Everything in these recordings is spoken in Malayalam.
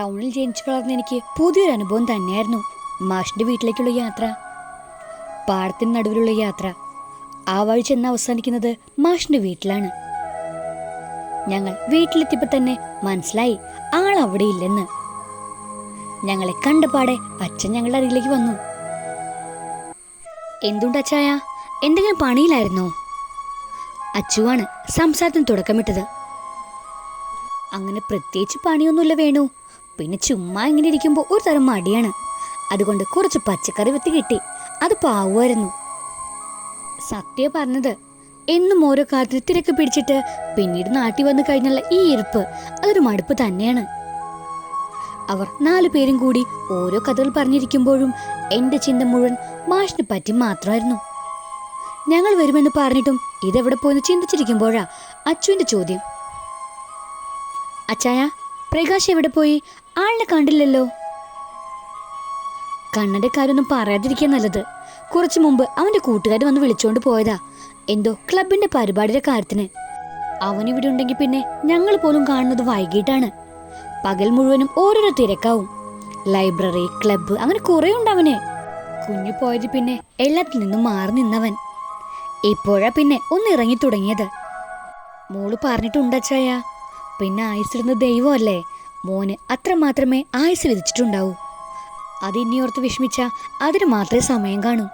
ടൗണിൽ ജനിച്ചു വളർന്ന എനിക്ക് പുതിയൊരു അനുഭവം തന്നെയായിരുന്നു. മാഷിന്റെ വീട്ടിലേക്കുള്ള യാത്ര. പാടത്തിന് നടുവിലുള്ള യാത്ര. ആ വഴി ചെന്ന് അവസാനിക്കുന്നത് മാഷിന്റെ വീട്ടിലാണ്. ഞങ്ങൾ വീട്ടിലെത്തിയപ്പോൾ തന്നെ മനസ്സിലായി ആൾ അവിടെ ഇല്ലെന്ന്. ഞങ്ങളെ കണ്ടപാടെ അച്ഛൻ ഞങ്ങളുടെ അരികിലേക്ക് വന്നു. എന്തുണ്ട് അച്ചായ? എന്തെങ്കിലും പണിയിലായിരുന്നോ? അച്ചുവാണ് സംസാരത്തിന് തുടക്കമിട്ടത്. അങ്ങനെ പ്രത്യേകിച്ച് പണിയൊന്നുമില്ല വേണു. പിന്നെ ചുമ്മാ ഇങ്ങനെ ഇരിക്കുമ്പോൾ ഒരു തരം മടിയാണ്. അതുകൊണ്ട് കുറച്ച് പച്ചക്കറി വിത്ത് കിട്ടി. അത് പാവുമായിരുന്നു. സത്യ പറഞ്ഞത് എന്നും ഓരോ കാര്യത്തിൽ തിരക്ക് പിടിച്ചിട്ട് പിന്നീട് നാട്ടിൽ വന്നു കഴിഞ്ഞുള്ള ഈ ഇരിപ്പ് അതൊരു മടുപ്പ് തന്നെയാണ്. അവർ നാലു പേരും കൂടി ഓരോ കഥകൾ പറഞ്ഞിരിക്കുമ്പോഴും എന്റെ ചിന്ത മുഴുവൻ മാഷിനെ പറ്റി മാത്രമായിരുന്നു. ഞങ്ങൾ വരുമെന്ന് പറഞ്ഞിട്ടും ഇതെവിടെ പോയെന്ന് ചിന്തിച്ചിരിക്കുമ്പോഴാ അച്ചുവിന്റെ ചോദ്യം. അച്ചായ പ്രകാശ് എവിടെ പോയി? ആളിനെ കണ്ടില്ലല്ലോ. കണ്ണന്റെ കാര്യമൊന്നും പറയാതിരിക്കാൻ നല്ലത്. കുറച്ചു മുമ്പ് അവന്റെ കൂട്ടുകാർ വന്ന് വിളിച്ചോണ്ട് പോയതാ. എന്തോ ക്ലബിന്റെ പരിപാടിയുടെ കാര്യത്തിന്. അവൻ ഇവിടെ ഉണ്ടെങ്കിൽ പിന്നെ ഞങ്ങൾ പോലും കാണുന്നത് വൈകിട്ടാണ്. പകൽ മുഴുവനും ഓരോരോ തിരക്കാവും. ലൈബ്രറി ക്ലബ്ബ് അങ്ങനെ കുറെ ഉണ്ടവന് കുഞ്ഞു പോയത് പിന്നെ എല്ലാത്തിൽ നിന്നും മാറി നിന്നവൻ. ഇപ്പോഴാ പിന്നെ ഒന്ന് ഇറങ്ങി തുടങ്ങിയത്. മോൾ പറഞ്ഞിട്ടുണ്ടച്ചായ പിന്നെ ആയുസിടുന്ന ദൈവമല്ലേ? മോന് അത്ര മാത്രമേ ആയുസ് വിധിച്ചിട്ടുണ്ടാവൂ. അത് ഇനി ഓർത്ത് വിഷമിച്ച അതിന് മാത്രമേ സമയം കാണൂ.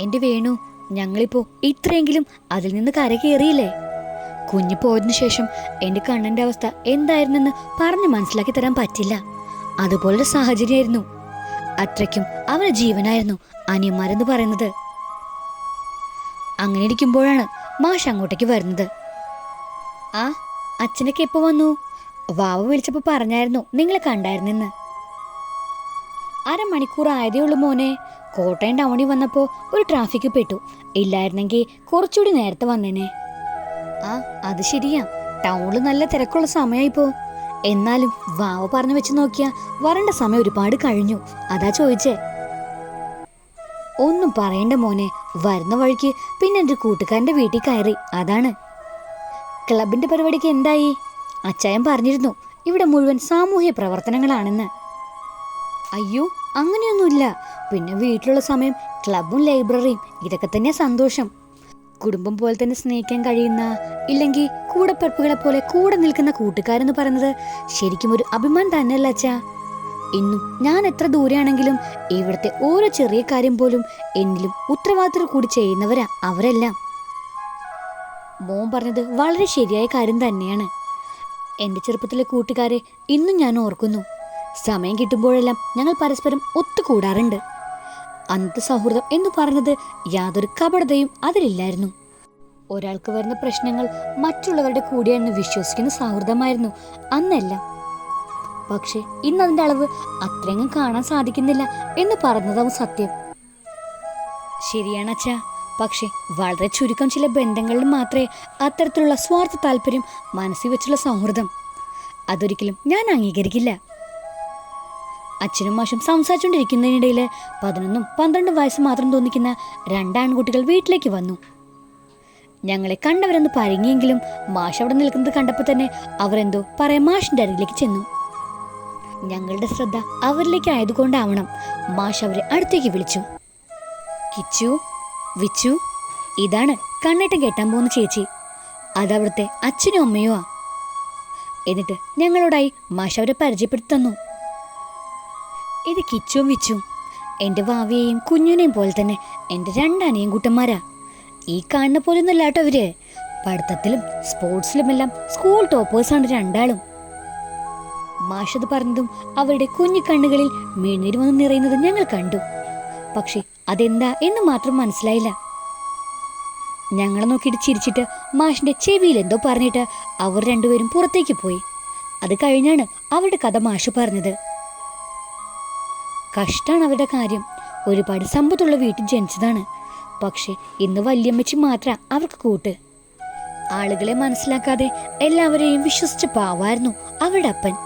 എന്റെ വേണു ഞങ്ങളിപ്പോ ഇത്രയെങ്കിലും അതിൽ നിന്ന് കരകയറിയില്ലേ? കുഞ്ഞു പോയതിനു ശേഷം എന്റെ കണ്ണന്റെ അവസ്ഥ എന്തായിരുന്നെന്ന് പറഞ്ഞു മനസ്സിലാക്കി തരാൻ പറ്റില്ല. അതുപോലൊരു സാഹചര്യമായിരുന്നു. അത്രയ്ക്കും അവന് ജീവനായിരുന്നു അനിയന്മാരെന്ന് പറയുന്നത്. അങ്ങനെ ഇരിക്കുമ്പോഴാണ് മാഷ് അങ്ങോട്ടേക്ക് വരുന്നത്. ആ അച്ഛനൊക്കെ എപ്പോ വന്നു? വാവ വിളിച്ചപ്പോ പറഞ്ഞായിരുന്നു നിങ്ങളെ കണ്ടായിരുന്നെന്ന്. അരമണിക്കൂർ ആയതേ ഉള്ളൂ മോനെ. കോട്ടയം ടൗണിൽ വന്നപ്പോ ഒരു ട്രാഫിക് പെട്ടു. ഇല്ലായിരുന്നെങ്കിൽ കുറച്ചുകൂടി നേരത്തെ വന്നേനെ. ആ അത് ശരിയാ. ടൗണിൽ നല്ല തിരക്കുള്ള സമയമായിപ്പോ എന്നാലും വാവ പറഞ്ഞു വെച്ച് നോക്കിയാ വരണ്ട സമയം ഒരുപാട് കഴിഞ്ഞു. അതാ ചോദിച്ചേ. ഒന്നും പറയണ്ട മോനെ. വരുന്ന വഴിക്ക് പിന്നെ എന്റെ കൂട്ടുകാരന്റെ വീട്ടിൽ കയറി. അതാണ്. ക്ലബിന്റെ പരിപാടിക്ക് എന്തായി? അച്ചായൻ പറഞ്ഞിരുന്നു ഇവിടെ മുഴുവൻ സാമൂഹ്യ പ്രവർത്തനങ്ങളാണെന്ന്. അയ്യോ അങ്ങനെയൊന്നുമില്ല. പിന്നെ വീട്ടിലുള്ള സമയം ക്ലബും ലൈബ്രറിയും ഇതൊക്കെ തന്നെ സന്തോഷം. കുടുംബം പോലെ തന്നെ സ്നേഹിക്കാൻ കഴിയുന്ന ഇല്ലെങ്കിൽ കൂടെപ്പറപ്പുകളെ പോലെ കൂടെ നിൽക്കുന്ന കൂട്ടുകാരെന്ന് പറയുന്നത് ശരിക്കും ഒരു അഭിമാനം തന്നെയല്ല അച്ഛാ ഇന്നും ഞാൻ എത്ര ദൂരെയാണെങ്കിലും ഇവിടുത്തെ ഓരോ ചെറിയ കാര്യം പോലും എന്നിലും ഉത്തരവാദിത്തം കൂടി ചെയ്യുന്നവരാ അവരെല്ലാം. മോൻ പറഞ്ഞത് വളരെ ശരിയായ കാര്യം തന്നെയാണ്. എന്റെ ചെറുപ്പത്തിലെ കൂട്ടുകാരെ ഇന്നും ഞാൻ ഓർക്കുന്നു. സമയം കിട്ടുമ്പോഴെല്ലാം ഞങ്ങൾ പരസ്പരം ഒത്തുകൂടാറുണ്ട്. അന്നത്തെ സൗഹൃദം എന്ന് പറഞ്ഞത് യാതൊരു കപടതയും അതിലില്ലായിരുന്നു. ഒരാൾക്ക് വരുന്ന പ്രശ്നങ്ങൾ മറ്റുള്ളവരുടെ കൂടെയാണെന്ന് വിശ്വസിക്കുന്ന സൗഹൃദമായിരുന്നു അന്നെല്ലാം. പക്ഷെ ഇന്ന് അതിന്റെ അളവ് അത്രയങ്ങും കാണാൻ സാധിക്കുന്നില്ല എന്ന് പറഞ്ഞതാവും സത്യം. ശരിയാണ് അച്ഛാ. പക്ഷെ വളരെ ചുരുക്കം ചില ബന്ധങ്ങളിൽ മാത്രമേ അത്തരത്തിലുള്ള സ്വാർത്ഥ താല്പര്യം മനസ്സിൽ വെച്ചുള്ള സൗഹൃദം. അതൊരിക്കലും ഞാൻ അംഗീകരിക്കില്ല. അച്ഛനും മാഷും സംസാരിച്ചുകൊണ്ടിരിക്കുന്നതിനിടയിൽ പതിനൊന്നും പന്ത്രണ്ടും വയസ്സ് മാത്രം തോന്നിക്കുന്ന രണ്ടാൺകുട്ടികൾ വീട്ടിലേക്ക് വന്നു. ഞങ്ങളെ കണ്ടവരെന്ന് പരങ്ങിയെങ്കിലും മാഷ് അവിടെ നിൽക്കുന്നത് കണ്ടപ്പോൾ തന്നെ അവരെന്തോ പറയാൻ മാഷിന്റെ അരികിലേക്ക് ചെന്നു. ഞങ്ങളുടെ ശ്രദ്ധ അവരിലേക്ക് ആയതുകൊണ്ടാവണം മാഷ് അവരെ അടുത്തേക്ക് വിളിച്ചു. കിച്ചു വിച്ചു ഇതാണ് കണ്ണിട്ട് കെട്ടാൻ പോകുന്ന ചേച്ചി. അതവിടുത്തെ അച്ഛനും അമ്മയോ ആ എന്നിട്ട് ഞങ്ങളോടായി മാഷ അവരെ പരിചയപ്പെടുത്തി തന്നു. ഇത് കിച്ചും വിച്ചും എന്റെ വാവിയെയും കുഞ്ഞിനെയും പോലെ തന്നെ എന്റെ രണ്ടനിയും കൂട്ടന്മാരാ. ഈ കാണുന്ന പോലെ ഒന്നല്ല കേട്ടോ അവർ പഠിത്തത്തിലും സ്പോർട്സിലുമെല്ലാം സ്കൂൾ ടോപ്പേഴ്സാണ് രണ്ടാളും. മാഷത് പറഞ്ഞതും അവരുടെ കുഞ്ഞു കണ്ണുകളിൽ മിഴുന്നീര് വന്ന് നിറയുന്നത് ഞങ്ങൾ കണ്ടു. പക്ഷെ അതെന്താ എന്ന് മാത്രം മനസ്സിലായില്ല. ഞങ്ങളെ നോക്കിയിട്ട് ചിരിച്ചിട്ട് മാഷിന്റെ ചെവിയിൽ എന്തോ പറഞ്ഞിട്ട് അവർ രണ്ടുപേരും പുറത്തേക്ക് പോയി. അത് കഴിഞ്ഞാണ് അവരുടെ കഥ മാഷ് പറഞ്ഞത്. കഷ്ടാണ് അവരുടെ കാര്യം. ഒരുപാട് സമ്പത്തുള്ള വീട്ടിൽ ജനിച്ചതാണ്. പക്ഷേ ഇന്ന് വല്യമ്മച്ചി മാത്രം അവർക്ക് കൂട്ട്. ആളുകളെ മനസ്സിലാക്കാതെ എല്ലാവരെയും വിശ്വസിച്ച് പാവായിരുന്നു അവരുടെ അപ്പൻ.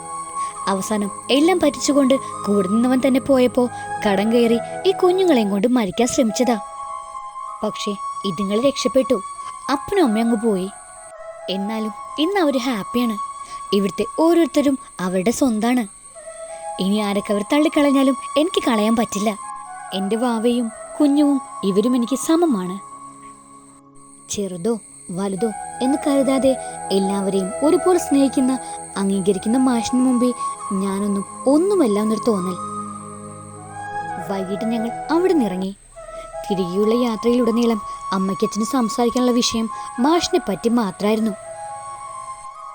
അവസാനം എല്ലാം പറ്റിച്ചുകൊണ്ട് കൂടെ നിന്നവൻ തന്നെ പോയപ്പോ കടം കയറി ഈ കുഞ്ഞുങ്ങളെയും കൊണ്ട് മരിക്കാൻ ശ്രമിച്ചതാ. പക്ഷേ ഇതുങ്ങൾ രക്ഷപ്പെട്ടു. അപ്പനും അമ്മ അങ്ങ് പോയി. എന്നാലും ഇന്ന് അവർ ഹാപ്പിയാണ്. ഇവിടുത്തെ ഓരോരുത്തരും അവരുടെ സ്വന്താണ്. ഇനി ആരൊക്കെ അവർ തള്ളിക്കളഞ്ഞാലും എനിക്ക് കളയാൻ പറ്റില്ല. എന്റെ വാവയും കുഞ്ഞും ഇവരും എനിക്ക് സമമാണ്. ചെറുതോ വലുതോ എന്ന് കരുതാതെ എല്ലാവരെയും ഒരുപോലെ സ്നേഹിക്കുന്ന അംഗീകരിക്കുന്ന മാഷിന് മുമ്പേ ഞാനൊന്നും ഒന്നുമല്ല എന്നൊരു തോന്നൽ. വൈകിട്ട് ഞങ്ങൾ അവിടെ നിന്നിറങ്ങി തിരികെയുള്ള യാത്രയിലുടനീളം അമ്മയ്ക്കച്ഛന് സംസാരിക്കാനുള്ള വിഷയം മാഷിനെ പറ്റി മാത്രമായിരുന്നു.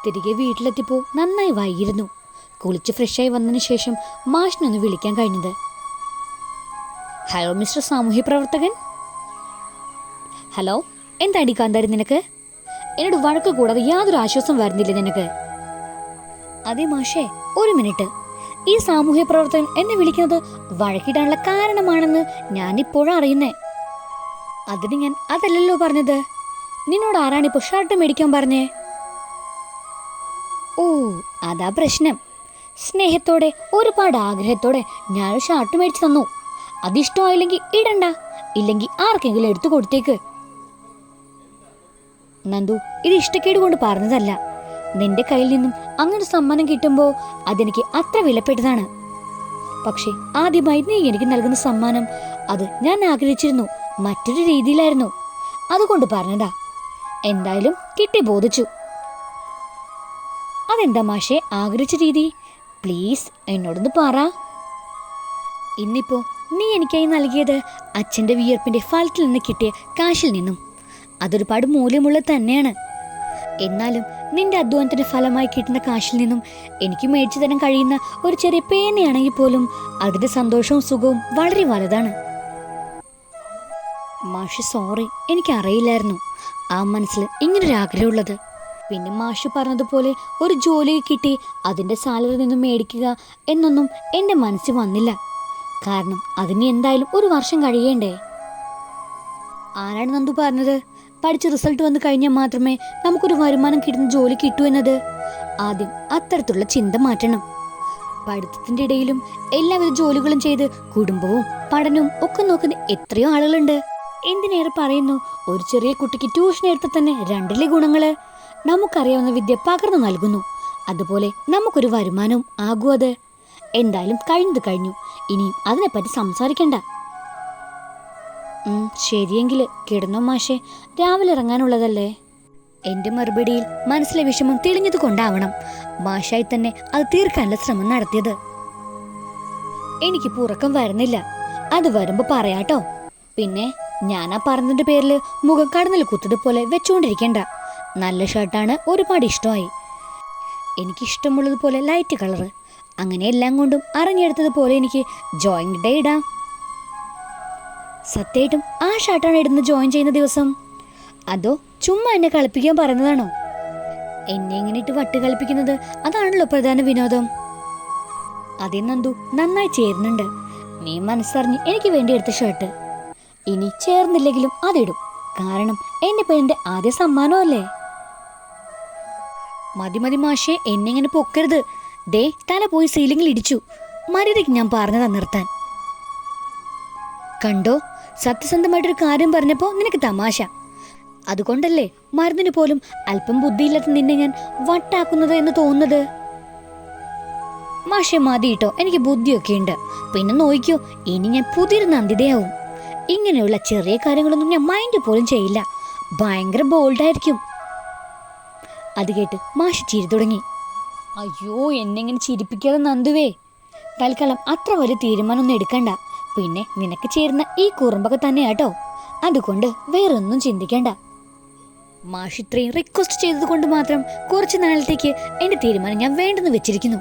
തിരികെ വീട്ടിലെത്തിയപ്പോൾ നന്നായി വൈകിയിരുന്നു. കുളിച്ച് ഫ്രഷായി വന്നതിന് ശേഷം മാഷിനൊന്ന് വിളിക്കാൻ കഴിഞ്ഞത്. ഹലോ മിസ്റ്റർ സാമൂഹ്യ പ്രവർത്തകൻ? ഹലോ എന്താടി കാന്താരി നിനക്ക്? എന്നോട് വഴക്ക് കൂടാതെ യാതൊരു ആശ്വാസം വരുന്നില്ല നിനക്ക്? അതെ മാഷേ ഒരു മിനിറ്റ്. ഈ സാമൂഹ്യ പ്രവർത്തകൻ എന്നെ വിളിക്കുന്നത് വഴക്കിടാനുള്ള കാരണമാണെന്ന് ഞാൻ ഇപ്പോഴും അറിയുന്നേ. അതിന് ഞാൻ അതല്ലല്ലോ പറഞ്ഞത്. നിന്നോട് ആരാണിപ്പോ ഷർട്ട് മേടിക്കാൻ പറഞ്ഞേ? ഓ അതാ പ്രശ്നം. സ്നേഹത്തോടെ ഒരുപാട് ആഗ്രഹത്തോടെ ഞാൻ ഷർട്ട് മേടിച്ചു തന്നു. അതിഷ്ടമായില്ലെങ്കിൽ ഇടണ്ട. ഇല്ലെങ്കിൽ ആർക്കെങ്കിലും എടുത്തു കൊടുത്തേക്ക്. നന്ദു ഇത് ഇഷ്ടക്കേട് കൊണ്ട് പറഞ്ഞതല്ല. നിന്റെ കയ്യിൽ നിന്നും അങ്ങനെ സമ്മാനം കിട്ടുമ്പോൾ അതെനിക്ക് അത്ര വിലപ്പെട്ടതാണ്. പക്ഷേ ആദ്യമായി നീ എനിക്ക് നൽകുന്ന സമ്മാനം അത് ഞാൻ ആഗ്രഹിച്ചിരുന്നു മറ്റൊരു രീതിയിലായിരുന്നു. അതുകൊണ്ട് പറഞ്ഞതാ എന്തായാലും കിട്ടി ബോധിച്ചു. അതെന്താ മാഷേ ആഗ്രഹിച്ച രീതി? പ്ലീസ് എന്നോടൊന്ന് പറ. ഇന്നിപ്പോ നീ എനിക്കായി നൽകിയത് അച്ഛന്റെ വിയർപ്പിന്റെ ഫലത്തിൽ നിന്ന് കിട്ടിയ കാശിൽ നിന്നും. അതൊരുപാട് മൂല്യമുള്ളത് തന്നെയാണ്. എന്നാലും നിന്റെ അധ്വാനത്തിന്റെ ഫലമായി കിട്ടുന്ന കാശിൽ നിന്നും എനിക്ക് മേടിച്ചു തരാൻ കഴിയുന്ന ഒരു ചെറിയ പേനയാണെങ്കിൽ പോലും അതിന്റെ സന്തോഷവും സുഖവും വളരെ വലുതാണ്. മാഷ് സോറി എനിക്ക് അറിയില്ലായിരുന്നു ആ മനസ്സിൽ ഇങ്ങനൊരു ആഗ്രഹമുള്ളത്. പിന്നെ മാഷ് പറഞ്ഞതുപോലെ ഒരു ജോലി കിട്ടി അതിന്റെ സാലറി നിന്നും മേടിക്കുക എന്നൊന്നും എന്റെ മനസ്സിൽ വന്നില്ല. കാരണം അതിന് എന്തായാലും ഒരു വർഷം കഴിയേണ്ടേ? ആരാണ് നന്ദു പറഞ്ഞത്? പഠിച്ച് റിസൾട്ട് വന്നു കഴിഞ്ഞാൽ മാത്രമേ നമുക്കൊരു വരുമാനം കിട്ടുന്ന ജോലി കിട്ടൂ എന്നത്. ആദ്യം അത്തരത്തിലുള്ള ചിന്ത മാറ്റണം. പഠിത്തത്തിന്റെ ഇടയിലും എല്ലാവിധ ജോലികളും ചെയ്ത് കുടുംബവും പഠനവും ഒക്കെ നോക്കുന്ന എത്രയോ ആളുകളുണ്ട്. എന്തിനേറെ പറയുന്നു? ഒരു ചെറിയ കുട്ടിക്ക് ട്യൂഷൻ എടുത്ത തന്നെ രണ്ടിലെ ഗുണങ്ങൾ? നമുക്കറിയാവുന്ന വിദ്യ പകർന്നു നൽകുന്നു. അതുപോലെ നമുക്കൊരു വരുമാനവും ആകൂ അത്. എന്തായാലും കഴിഞ്ഞത് കഴിഞ്ഞു. ഇനിയും അതിനെപ്പറ്റി സംസാരിക്കണ്ട. ഉം, ശരിയെങ്കിൽ കിടന്നോ മാഷെ. രാവിലെ ഇറങ്ങാനുള്ളതല്ലേ? എന്റെ മറുപടിയിൽ മനസ്സിലെ വിഷമം തെളിഞ്ഞത് കൊണ്ടാവണം. മാഷായി തന്നെ അത് തീർക്കാനുള്ള ശ്രമം നടത്തിയത്. എനിക്ക് ഉറക്കം വരുന്നില്ല. അത് വരുമ്പോ പറയാട്ടോ. പിന്നെ ഞാനാ പറഞ്ഞതിന്റെ പേരിൽ മുഖം കടന്നിൽ കുത്തത് പോലെ വെച്ചുകൊണ്ടിരിക്കണ്ട നല്ല ഷർട്ടാണ് ഒരുപാട് ഇഷ്ടമായി. എനിക്ക് ഇഷ്ടമുള്ളതുപോലെ ലൈറ്റ് കളറ്. അങ്ങനെ എല്ലാം കൊണ്ടും അറിഞ്ഞെടുത്തതുപോലെ എനിക്ക് ജോയിന്റ് ഡേ ഇടാം. സത്യമായിട്ടും ആ ഷർട്ടാണ് ഇടുന്ന ജോയിൻ ചെയ്യുന്ന ദിവസം. അതോ ചുമ്മാ എന്നെ കളിപ്പിക്കാൻ പറയുന്നതാണോ? എന്നെ ഇങ്ങനെ ഇട്ട് വട്ട് കളിപ്പിക്കുന്നത് അതാണല്ലോ പ്രധാന വിനോദം. അതേ നന്ദു നന്നായി ചേരുന്നുണ്ട്. നീ മനസ്സറിഞ്ഞ് എനിക്ക് വേണ്ടി എടുത്ത ഷർട്ട് ഇനി ചേർന്നില്ലെങ്കിലും അതിടും. കാരണം എന്റെ പേരിന്റെ ആദ്യ സമ്മാനമല്ലേ? മതി മതി മാഷെ എന്നെ ഇങ്ങനെ പൊക്കരുത്. ദേ തല പോയി സീലിംഗിൽ ഇടിച്ചു. മര്യാദയ്ക്ക് ഞാൻ പറഞ്ഞതാ നിർത്താൻ. കണ്ടോ? സത്യസന്ധമായിട്ടൊരു കാര്യം പറഞ്ഞപ്പോ നിനക്ക് തമാശ. അതുകൊണ്ടല്ലേ മരുന്നിന് പോലും അല്പം ബുദ്ധിയില്ലാത്ത നിന്നെ ഞാൻ വട്ടാക്കുന്നത് എന്ന് തോന്നുന്നത്? മാഷെ മതി കേട്ടോ എനിക്ക് ബുദ്ധിയൊക്കെ ഉണ്ട്. പിന്നെ നോയിക്കോ ഇനി ഞാൻ പുതിയൊരു നന്ദിതയാവും. ഇങ്ങനെയുള്ള ചെറിയ കാര്യങ്ങളൊന്നും ഞാൻ മൈൻഡ് പോലും ചെയ്യില്ല. ഭയങ്കര ബോൾഡായിരിക്കും അത് കേട്ട് മാഷ് ചിരി തുടങ്ങി. അയ്യോ എന്നെങ്ങനെ ചിരിപ്പിക്കാതെ നന്ദുവേ? തൽക്കാലം അത്ര വലിയ തീരുമാനമൊന്നും എടുക്കണ്ട. പിന്നെ നിനക്ക് ചേരുന്ന ഈ കുറുമ്പൊക്കെ തന്നെയാട്ടോ. അതുകൊണ്ട് വേറൊന്നും ചിന്തിക്കണ്ട. മാഷ് ഇത്രയും റിക്വസ്റ്റ് ചെയ്തത് കൊണ്ട് മാത്രം കുറച്ച് നാളത്തേക്ക് എന്റെ തീരുമാനം ഞാൻ വേണ്ടെന്ന് വെച്ചിരിക്കുന്നു.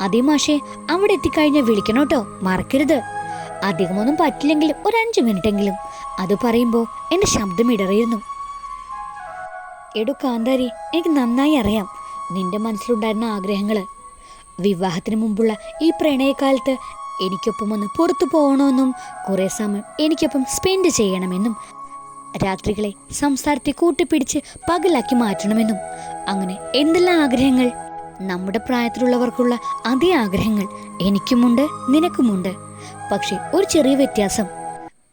അതേ മാഷെ അവിടെ എത്തിക്കഴിഞ്ഞാൽ വിളിക്കണോട്ടോ മറക്കരുത്. അധികമൊന്നും പറ്റില്ലെങ്കിലും ഒരു അഞ്ചു മിനിറ്റെങ്കിലും. അത് പറയുമ്പോൾ എന്റെ ശബ്ദം ഇടറിയിരുന്നു എടോ കാന്താരി എനിക്ക് നന്നായി അറിയാം നിന്റെ മനസ്സിലുണ്ടായിരുന്ന ആഗ്രഹങ്ങൾ. വിവാഹത്തിന് മുമ്പുള്ള ഈ പ്രണയകാലത്ത് എനിക്കൊപ്പം ഒന്ന് പുറത്തു പോകണമെന്നും കുറേ സമയം എനിക്കൊപ്പം സ്പെൻഡ് ചെയ്യണമെന്നും രാത്രികളെ സംസാരത്തെ കൂട്ടിപ്പിടിച്ച് പകലാക്കി മാറ്റണമെന്നും. അങ്ങനെ എന്തെല്ലാം ആഗ്രഹങ്ങൾ? നമ്മുടെ പ്രായത്തിലുള്ളവർക്കുള്ള അതേ ആഗ്രഹങ്ങൾ എനിക്കുമുണ്ട് നിനക്കുമുണ്ട്. പക്ഷേ ഒരു ചെറിയ വ്യത്യാസം.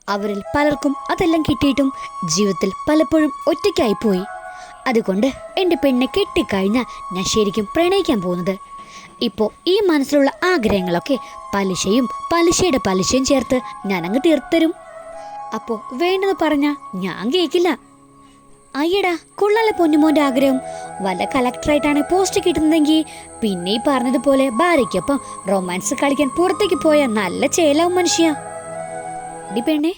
അവരിൽ പലർക്കും അതെല്ലാം കിട്ടിയിട്ടും ജീവിതത്തിൽ പലപ്പോഴും ഒറ്റയ്ക്കായി പോയി. അതുകൊണ്ട് എന്റെ പെണ്ണെ കെട്ടിക്കഴിഞ്ഞാൽ ഞാൻ ശരിക്കും പ്രണയിക്കാൻ പോകുന്നത്. ഇപ്പോൾ ഈ മനസ്സിലുള്ള ആഗ്രഹങ്ങളൊക്കെ പലിശയും പലിശയുടെ പലിശയും ചേർത്ത് ഞാനങ്ങ് തീർത്തരും. അപ്പോൾ വേണ്ടെന്ന് പറഞ്ഞാൽ ഞാൻ കേൾക്കില്ല അയ്യടാ കൊള്ളാല പൊന്നുമോന്റെ ആഗ്രഹം. വല്ല കളക്ടറായിട്ടാണ് പോസ്റ്റ് കിട്ടുന്നതെങ്കിൽ പിന്നെ ഈ പറഞ്ഞതുപോലെ ഭാര്യയ്ക്കൊപ്പം റൊമാൻസ് കളിക്കാൻ പുറത്തേക്ക് പോയ നല്ല ചേലാവും മനുഷ്യ. ഡി പെണ്ണെ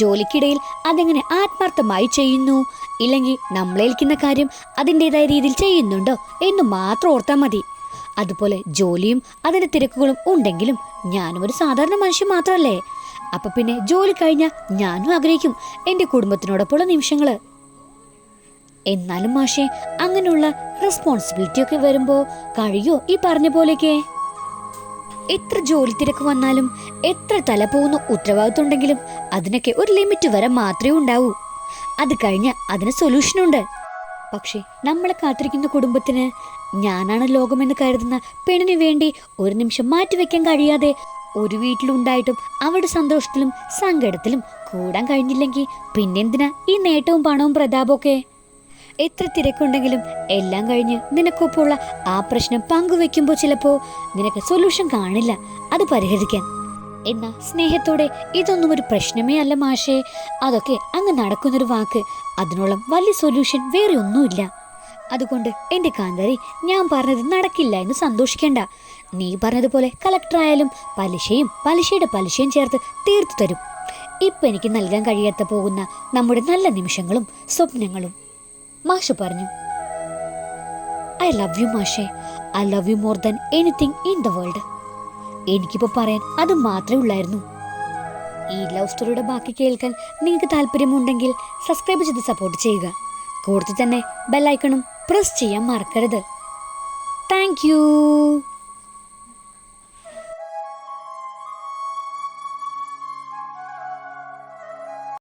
ജോലിക്കിടയിൽ അതെങ്ങനെ ആത്മാർത്ഥമായി ചെയ്യുന്നു? ഇല്ലെങ്കിൽ നമ്മളേൽക്കുന്ന കാര്യം അതിന്റെതായ രീതിയിൽ ചെയ്യുന്നുണ്ടോ എന്ന് മാത്രം ഓർത്താൽ മതി. അതുപോലെ ജോലിയും അതിന്റെ തിരക്കുകളും ഉണ്ടെങ്കിലും ഞാനും ഒരു സാധാരണ മനുഷ്യൻ മാത്രമല്ലേ അപ്പൊ പിന്നെ ജോലി കഴിഞ്ഞാൽ ഞാനും ആഗ്രഹിക്കും എന്റെ കുടുംബത്തിനോടൊപ്പമുള്ള നിമിഷങ്ങൾ. എന്നാലും മാഷെ അങ്ങനെയുള്ള റെസ്പോൺസിബിലിറ്റി ഒക്കെ വരുമ്പോ കഴിയോ ഈ പറഞ്ഞ പോലെയൊക്കെ? എത്ര ജോലി തിരക്ക് വന്നാലും എത്ര തല പോകുന്ന ഉത്തരവാദിത്വം ഉണ്ടെങ്കിലും അതിനൊക്കെ ഒരു ലിമിറ്റ് വരെ മാത്രമേ ഉണ്ടാവൂ. അത് കഴിഞ്ഞ് അതിന് സൊല്യൂഷനുണ്ട് പക്ഷേ നമ്മളെ കാത്തിരിക്കുന്ന കുടുംബത്തിന് ഞാനാണ് ലോകമെന്ന് കരുതുന്ന പെണ്ണിന് വേണ്ടി ഒരു നിമിഷം മാറ്റിവെക്കാൻ കഴിയാതെ ഒരു വീട്ടിലുണ്ടായിട്ടും അവരുടെ സന്തോഷത്തിലും സങ്കടത്തിലും കൂടാൻ കഴിഞ്ഞില്ലെങ്കിൽ പിന്നെന്തിനാ ഈ നേട്ടവും പണവും പ്രതാപമൊക്കെ? എത്ര തിരക്കുണ്ടെങ്കിലും എല്ലാം കഴിഞ്ഞ് നിനക്കൊപ്പമുള്ള ആ പ്രശ്നം പങ്കുവെക്കുമ്പോൾ ചിലപ്പോൾ നിനക്ക് സൊല്യൂഷൻ കാണില്ല. അത് പരിഹരിക്കാൻ. എന്നാ സ്നേഹത്തോടെ ഇതൊന്നും ഒരു പ്രശ്നമേ അല്ല മാഷേ. അതൊക്കെ അങ്ങ് നടക്കുന്നൊരു വാക്ക്. അതിനോളം വലിയ സൊല്യൂഷൻ വേറെ ഒന്നുമില്ല. അതുകൊണ്ട് എന്റെ കാന്താരി ഞാൻ പറഞ്ഞത് നടക്കില്ല എന്ന് സന്തോഷിക്കേണ്ട. നീ പറഞ്ഞതുപോലെ കളക്ടറായാലും പലിശയും പലിശയുടെ പലിശയും ചേർത്ത് തീർത്തു തരും. ഇപ്പം എനിക്ക് നൽകാൻ കഴിയാത്ത പോകുന്ന നമ്മുടെ നല്ല നിമിഷങ്ങളും സ്വപ്നങ്ങളും. മാഷ് പറഞ്ഞു. ഐ ലവ് യു മാഷേ. I love you more than anything in the world എനിക്കിപ്പോൾ പറയാൻ അത് മാത്രമേ ഉള്ളായിരുന്നു. ഈ ലവ് സ്റ്റോറിയുടെ ബാക്കി കേൾക്കാൻ നിങ്ങൾക്ക് താല്പര്യമുണ്ടെങ്കിൽ സബ്സ്ക്രൈബ് ചെയ്ത് സപ്പോർട്ട് ചെയ്യുക. കൂടുതൽ തന്നെ ബെല്ലൈക്കണും പ്രസ് ചെയ്യാൻ മറക്കരുത്. താങ്ക്